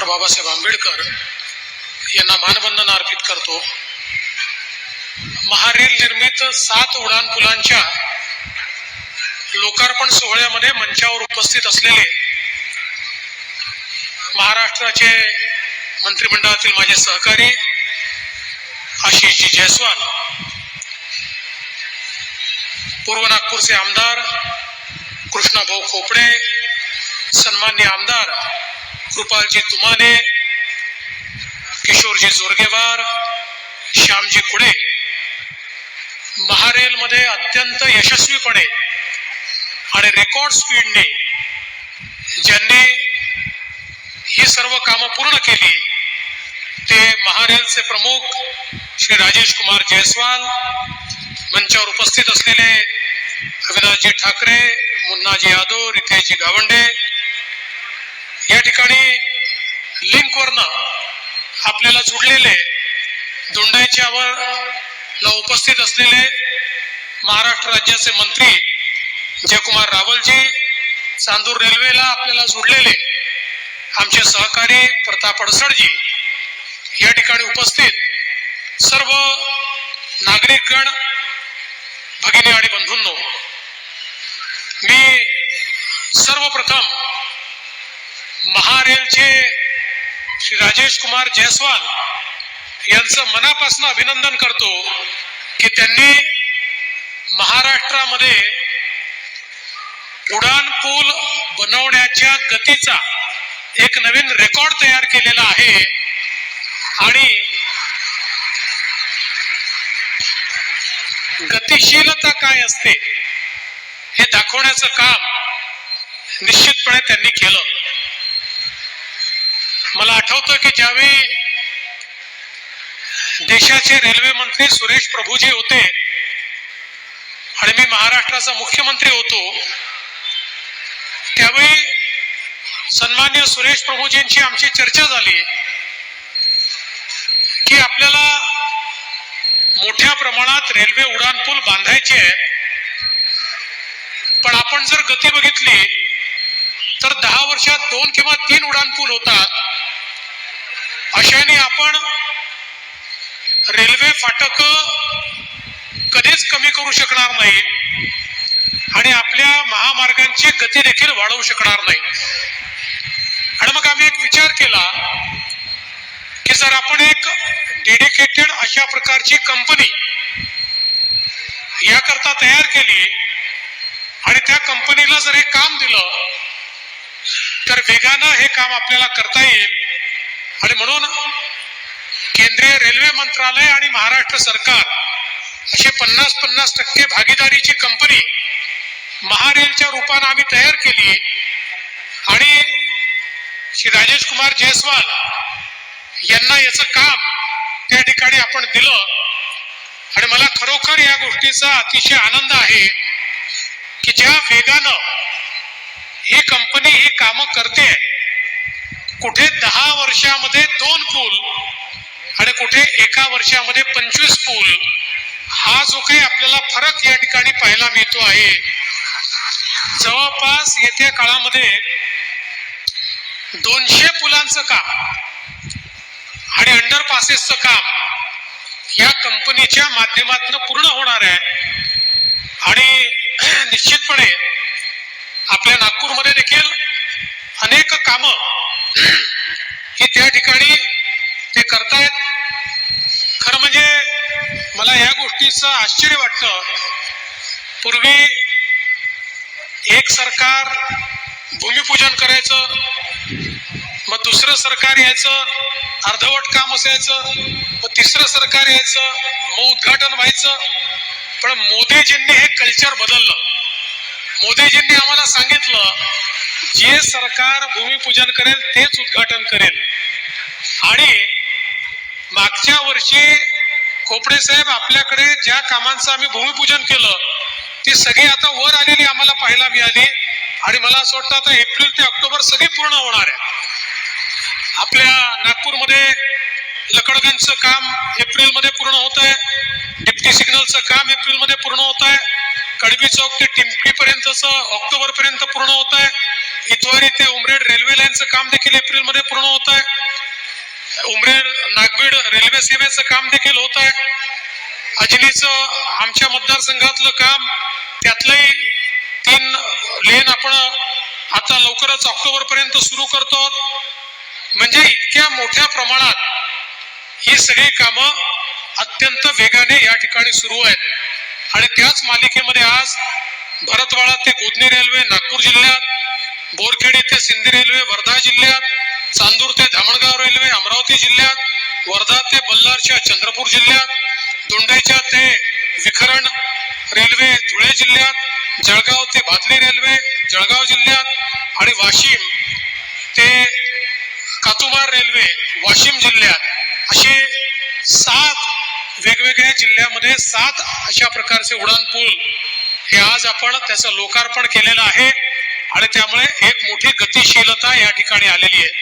Doctor Babasaheb Ambedkar यांना मानवंदना अर्पित करतो. महारेल निर्मित सात उड्डाणपुलांच्या लोकार्पण सोहळ्यामध्ये मंचावर उपस्थित असलेले महाराष्ट्राचे मंत्रिमंडळातील माझे सहकारी आशिषजी जयस्वाल पूर्व नागपूरचे आमदार कृष्णाभाऊ खोपडे सन्मान्य आमदार कृपालजी तुमाने किशोरजी जोरगेवार श्यामजी कुडे महारेलमध्ये अत्यंत यशस्वीपणे आणि रेकॉर्ड स्पीडने ज्यांनी ही सर्व कामं पूर्ण केली ते महारेलचे प्रमुख श्री राजेश कुमार जयस्वाल मंचावर उपस्थित असलेले अविनाशजी ठाकरे मुन्नाजी यादव रितेशजी गावंडे या ठिकाणी लिंकवरनं आपल्याला जुडलेले दोंडाईच्यावर ला उपस्थित असलेले महाराष्ट्र राज्याचे मंत्री जयकुमार रावलजी चांदूर रेल्वेला आपल्याला जुडलेले आमचे सहकारी प्रताप अडसडजी या ठिकाणी उपस्थित सर्व नागरिकगण भगिनी आणि बंधूंनो मी सर्वप्रथम महारेलचे श्री राजेश कुमार जयस्वाल यांचं मनापासून अभिनंदन करतो की त्यांनी महाराष्ट्रामध्ये उडान पूल बनवण्याच्या गतीचा एक नवीन रेकॉर्ड तयार केलेला आहे. आणि गतिशीलता काय असते हे दाखवण्याचं काम निश्चितपणे त्यांनी केलं. मला आठवतं की ज्यावेळी देशाचे रेल्वे मंत्री सुरेश प्रभूजी होते आणि मी महाराष्ट्राचा मुख्यमंत्री होतो त्यावेळी सन्मान्य सुरेश प्रभूजींची आमची चर्चा झाली की आपल्याला मोठ्या प्रमाणात रेल्वे उड्डाणपूल बांधायचे आहेत. पण आपण जर गती बघितली तर दहा वर्षात दोन किंवा तीन उड्डाणपूल होतात. अशाने आपण रेल्वे फाटक कधीच कमी करू शकणार नाही आणि आपल्या महामार्गांची गती देखील वाढवू शकणार नाही. आणि मग आम्ही एक विचार केला की जर आपण एक डेडिकेटेड अशा प्रकारची कंपनी याकरता तयार केली आणि त्या कंपनीला जर हे काम दिलं तर वेगानं हे काम आपल्याला करता येईल. आणि म्हणून केंद्रीय रेल्वे मंत्रालय आणि महाराष्ट्र सरकार असे पन्नास पन्नास टक्के भागीदारीची कंपनी महारेलच्या रूपानं आम्ही तयार केली आणि श्री राजेश कुमार जयस्वाल यांना याचं काम त्या ठिकाणी आपण दिलं. आणि मला खरोखर या गोष्टीचा अतिशय आनंद आहे की ज्या वेगानं ही कंपनी ही कामं करते कुठे दहा वर्षामध्ये दोन पूल आणि कुठे एका वर्षामध्ये पंचवीस पूल हा जो काही आपल्याला फरक या ठिकाणी पाहायला मिळतो आहे. जवळपास येत्या काळामध्ये दोनशे पुलांचं काम आणि अंडरपासेसचं काम या कंपनीच्या माध्यमातून पूर्ण होणार आहे. आणि निश्चितपणे आपल्या नागपूरमध्ये देखील अनेक कामं ही त्या ठिकाणी ते करतायत. खरं म्हणजे मला या गोष्टीचं आश्चर्य वाटतं. पूर्वी एक सरकार भूमिपूजन करायचं मग दुसरं सरकार यायचं अर्धवट काम असायचं मग तिसरं सरकार यायचं मग उद्घाटन व्हायचं. पण मोदीजींनी हे कल्चर बदललं. मोदीजींनी आम्हाला सांगितलं जे सरकार भूमिपूजन करेल तेच उद्घाटन करेल. आणि मागच्या वर्षी खोपडे साहेब आपल्याकडे ज्या कामांचं आम्ही भूमिपूजन केलं ती सगळी आता वर आलेली आम्हाला पाहायला मिळाली. आणि मला असं वाटतं आता एप्रिल ते ऑक्टोबर सगळी पूर्ण होणार आहे. आपल्या नागपूरमध्ये लकडगंजचं काम एप्रिलमध्ये पूर्ण होत आहे. डिप्टी सिग्नलचं काम एप्रिलमध्ये पूर्ण होत आहे. कडबी चौक ते टिंपी पर्यंतच ऑक्टोबर पर्यंत पूर्ण होत आहे. इतवारी ते उमरेड रेल्वे लाईनचं काम देखील एप्रिलमध्ये पूर्ण होत आहे. उमरेड नागबीड रेल्वे सेवेचं काम देखील होत आहे. अजनीचं आमच्या मतदारसंघातलं काम त्यातलंही तीन लेन आपण आता लवकरच ऑक्टोबर पर्यंत सुरू करतो म्हणजे इतक्या मोठ्या प्रमाणात ही सगळी कामं अत्यंत वेगाने या ठिकाणी सुरू आहेत. आणि त्याच मालिकेमध्ये आज भरतवाडा ते गोदनी रेल्वे नागपूर जिल्ह्यात बोरखेडी ते सिंधी रेल्वे वर्धा जिल्ह्यात चांदूर ते धामणगाव रेल्वे अमरावती जिल्ह्यात वर्धा ते बल्लारच्या चंद्रपूर जिल्ह्यात दोंडाईच्या ते विखरण रेल्वे धुळे जिल्ह्यात जळगाव ते भादली रेल्वे जळगाव जिल्ह्यात आणि वाशिम ते कातुमार रेल्वे वाशिम जिल्ह्यात. असे सात वेगवेगळ्या जिल्ह्यामध्ये सात अशा प्रकारचे उड्डाणपूल हे आज आपण त्याचं लोकार्पण केलेलं आहे. आणि त्यामुळे एक मोठी गतिशीलता या ठिकाणी आलेली आहे.